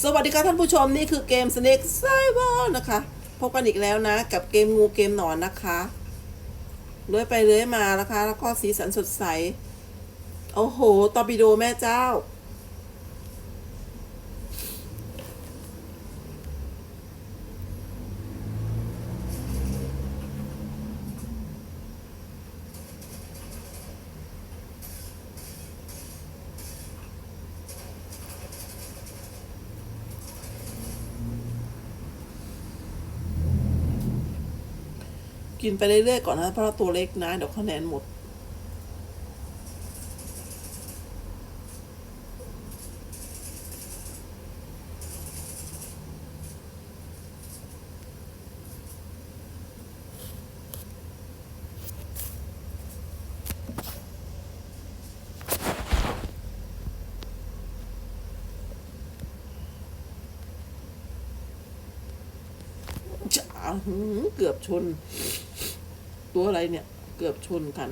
สวัสดีค่ะท่านผู้ชมนี่คือเกม Snake Cyber นะคะ พบกันอีกแล้วนะ กับเกมงูเกมหนอนนะคะเลื้อยไปเลื้อยมานะคะ แล้วก็สีสันสดใส โอ้โหตอร์ปิโดแม่เจ้า กินไปเรื่อยๆก่อนนะเพราะเราตัวเล็กนะเดี๋ยวคะแนนหมดจะหือเกือบชน ตัวอะไรเนี่ย เกือบชนกัน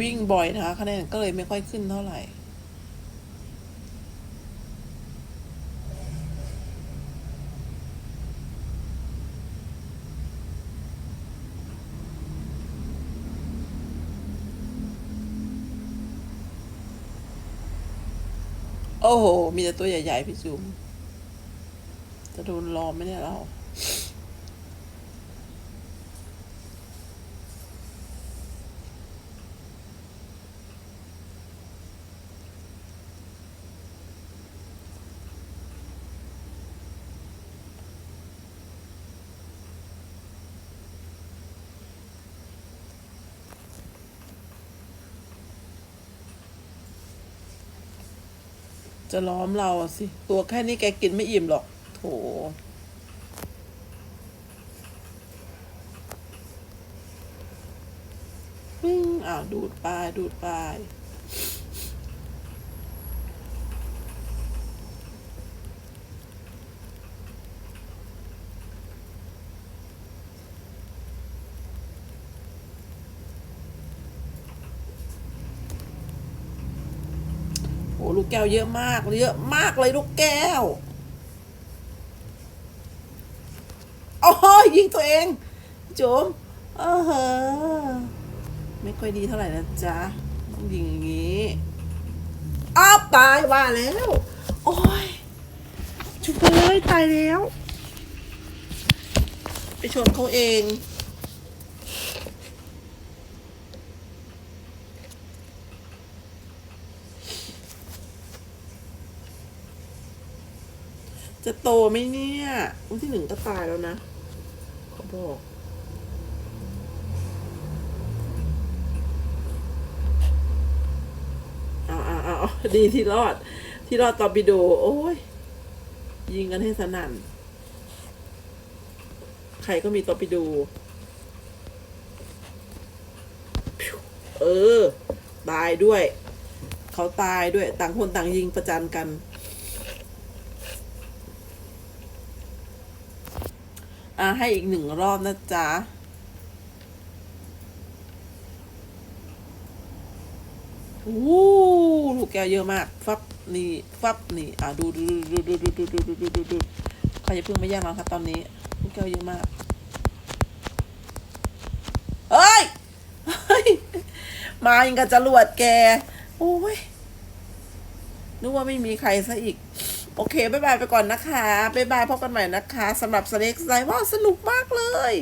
วิ่งบ่อยนะคะคะแนนก็เลยไม่ค่อยขึ้นเท่าไหร่โอ้โห มีแต่ตัวใหญ่ ๆ พี่จุ๋มจะโดนล้อมไหมเนี่ยเรา จะล้อมเราสิ ตัวแค่นี้แกกินไม่อิ่มหรอก โถ วิ่งอ่าวดูดปลายดูดปลาย ลูกแก้วเยอะมาก เยอะมากเลยลูกแก้วโอ้ยยิงตัวเองโจมเออเหอะไม่ค่อยดีเท่าไหร่นะจ๊ะต้องยิงอย่างนี้อ้าวตายว่าแล้ว โอ้ยชุบเลยตายแล้ว ไปชนเขาเอง จะโตไหมเนี่ยวันที่หนึ่งก็ตายแล้วนะเขาบอก เอาเอาเอาเอดีที่รอด ที่รอดตอร์ปิโด โอ้ย ยิงกันให้สนั่น ใครก็มีตอร์ปิโด เออ ตายด้วย เขาตายด้วย ต่างคนต่างยิงประจันกัน อ่าให้อีกหนึ่งรอบนะจ๊ะวู้ลูกแก้วเยอะมากฟับนี่ฟับนี่อ่าดูดูดูดูดูดูดูดูดูดูดูใครจะเพิ่งไม่แย่งเราครับตอนนี้ ลูกแก้วเยอะมากเฮ้ยเฮ้ยมายิงกับจรวดแก โอ้ยนึกว่าไม่มีใครซะอีก โอเคบายบายไปก่อนนะคะบายบายพบกันใหม่นะคะสำหรับสเน็กไซว่าสนุกมากเลย